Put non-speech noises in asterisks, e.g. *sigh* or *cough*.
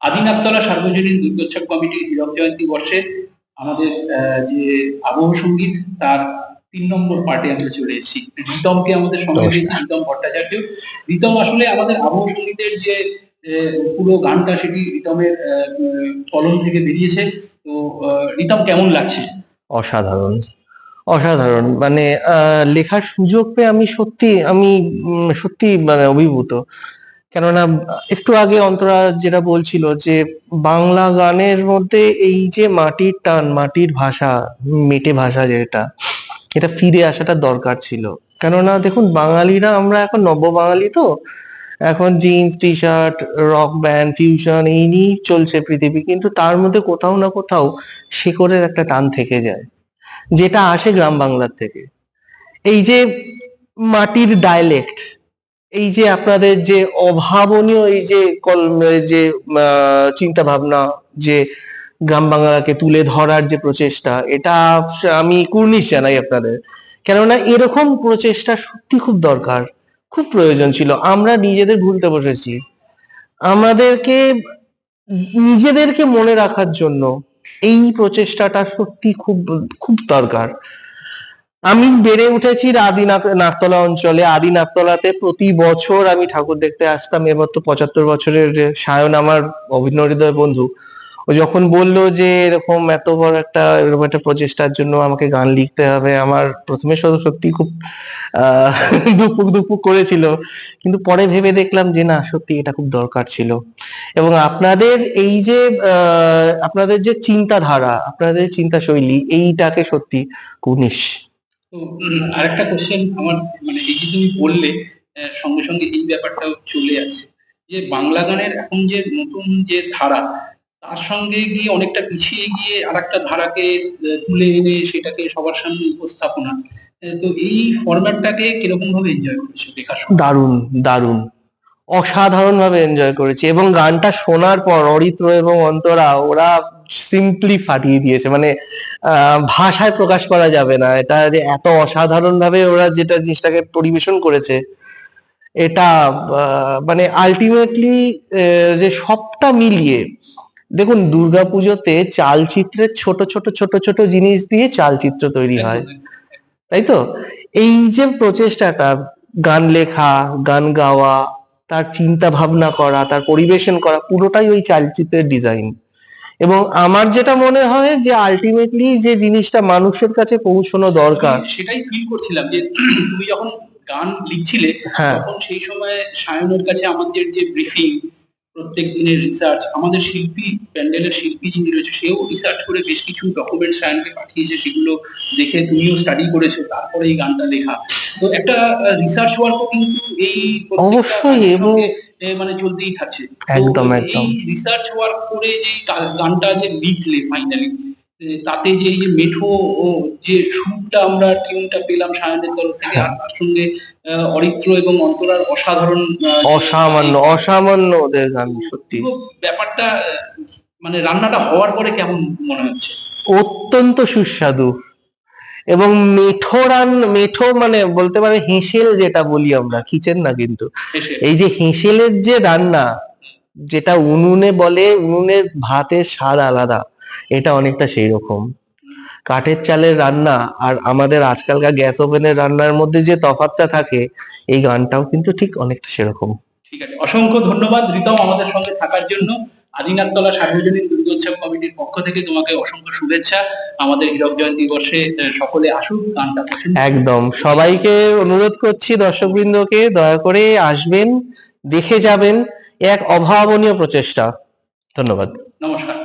আদিনাথতলা সার্বজনীন দুর্গোৎসব কমিটির হীরক জয়ন্তী বর্ষে আমাদের যে আবহ সংগীত তার তিন নম্বর পার্টে আমরা চলে এসেছি। রিতমকে আমাদের সঙ্গে। পেয়েছি রিতম ভট্টাচার্য। রিতম আসলে আমাদের আবহ সঙ্গীতের যে পুরো গানটা সেটি রিতমের কলম থেকে বেরিয়েছে। তো রিতম কেমন লাগছে? অসাধারণ। অসাধারণ। মানে আহ, লেখার সুযোগ পেয়ে আমি সত্যি আমি সত্যি মানে অভিভূত। কেননা, একটু আগে অন্তরা যেটা বলছিল যে, বাংলা গানের মধ্যে এই যে মাটির টান, মাটির ভাষা, মেটে ভাষা যেটা, এটা ফিরে আসাটা দরকার ছিল। কেননা, দেখুন, বাঙালিরা, আমরা এখন নব্য বাঙালি তো, এখন jeans T shirt rock band, fusion, এই নিয়েই চলছে পৃথিবী, কিন্তু তার মধ্যে কোথাও না কোথাও শিকড়ের একটা টান থেকে যায়, যেটা আসে গ্রাম বাংলার থেকে। এই যে মাটির ডায়ালেক্ট এই যে আপনাদের যে অভাবনীয় এই যে যে চিন্তা ভাবনা যে গ্রাম বাংলাকে তুলে ধরার যে প্রচেষ্টা, এটা আমি কুর্নিশ জানাই আপনাদের। কেননা এরকম প্রচেষ্টা সত্যি খুব দরকার, খুব প্রয়োজন ছিল। আমরা নিজেদের ভুলতে বসেছি। আমাদেরকে, নিজেদেরকে মনে রাখার জন্য এই প্রচেষ্টাটা সত্যি খুব খুব দরকার। আমি বেড়ে উঠেছি আদিনাথ নাথতলা অঞ্চলে। আদি নাথতলাতে প্রতি বছর আমি ঠাকুর দেখতে আসতাম। এবার তো পঁচাত্তর বছরের সায়ন আমার অভিন্ন হৃদয় বন্ধু, ও যখন বলল যে এরকম এত বড় একটা, এরকম একটা প্রচেষ্টার জন্য আমাকে গান লিখতে হবে, আমার প্রথমে সত্যি খুব *laughs* দুপুক দুপুক করেছিল। কিন্তু পরে ভেবে দেখলাম যে না, সত্যি এটা খুব দরকার ছিল। এবং আপনাদের এই যে আপনাদের যে চিন্তাধারা, আপনাদের চিন্তা শৈলী এইটাকে সত্যি কুনিশ তো, আরেকটা কোশ্চেন আমার মানে এই যে তুমি বললে সঙ্গে সঙ্গে এই ব্যাপারটাও চলে আসছে। যে বাংলা গানের এখন যে নতুন যে ধারা, তার সঙ্গে গিয়ে অনেকটা পিছিয়ে গিয়ে আর একটা ধারাকে তুলে এনে সেটাকে সবার সামনে উপস্থাপনা তো এই ফরম্যাটটাকে কীরকম ভাবে এনজয় করেছ? দেখার সময় দারুণ দারুণ। অসাধারণ ভাবে এনজয় করেছি এবং গানটা শোনার পর, অরিত্র এবং অন্তরা, ওরা সিম্পলি ফাটিয়ে দিয়েছে। মানে ভাষায় প্রকাশ করা যাবে না। এটা যে এত অসাধারণ ভাবে ওরা যেটা জিনিসটাকে পরিবেশন করেছে এটা মানে আলটিমেটলি যে সবটা মিলিয়ে দেখুন দুর্গাপুজোতে চালচিত্রের ছোট ছোট ছোট ছোট জিনিস দিয়ে চালচিত্র তৈরি হয়। তাই তো? এই যে প্রচেষ্টাটা গান লেখা গান গাওয়া তার চিন্তা ভাবনা করা তার পরিবেশন করা পুরোটাই ওই চালচিত্রের ডিজাইন এবং আমার যেটা মনে হয় যে আলটিমেটলি যে জিনিসটা মানুষের কাছে পৌঁছানো দরকার। সেটাই ফিল করছিলাম যে *clears throat* তুমি যখন গান লিখছিলে হ্যাঁ। তখন সেই সময় সায়নের কাছে আমাদের যে ব্রিফিং প্রত্যেক দিনের রিসার্চ আমাদের শিল্পী প্যান্ডেলের শিল্পী যিনি রয়েছে সেও রিসার্চ করে বেশ কিছু ডকুমেন্ট সায়নকে পাঠিয়েছে সেগুলো দেখে তুমিও স্টাডি করেছ তারপরে এই গানটা লেখা। তো একটা রিসার্চ ওয়ার্কও কিন্তু এই অবশ্যই, এবং- মানে চলতেই থাকছে। একদম, একদম। রিসার্চ ওয়ার্ক করে যে গানটা যে লিখলে ফাইনালি তাতে যে এই যে মেঠো ও যে সুরটা আমরা টিউনটা পেলাম সায়নের তরফ থেকে আর তার সঙ্গে অরিত্র এবং অন্তরার অসাধারণ অসামান্য অসামান্য ওদের গান সত্যি। ব্যাপারটা মানে রান্নাটা হওয়ার পরে কেমন মনে হচ্ছে? অত্যন্ত সুস্বাদু। এবং মেঠো রান মেঠো মানে বলতে পারে হেঁসেল যেটা বলি আমরা কিচেন না কিন্তু। এই যে হেঁসেলের যে রান্না যেটা উনুনে বলে উনুনের ভাতের স্বাদ আলাদা এটা অনেকটা সেই রকম কাঠের চালের রান্না আর আমাদের আজকালকার গ্যাস ওভেনের রান্নার মধ্যে যে তফাতটা থাকে এই গানটাও কিন্তু ঠিক অনেকটা সেরকম। ঠিক আছে অসংখ্য ধন্যবাদ রিতম আমাদের সঙ্গে থাকার জন্য। আদিনাথতলা সার্বজনীন দুর্গোৎসব কমিটির পক্ষ থেকে তোমাকে অসংখ্য শুভেচ্ছা। আমাদের হীরক জয়ন্তী বর্ষে সকলে আসুক গানটা পছন্দ একদম। সবাইকে অনুরোধ করছি দর্শকবৃন্দকে দয়া করে আসবেন দেখে যাবেন এক অভাবনীয় প্রচেষ্টা। ধন্যবাদ। নমস্কার।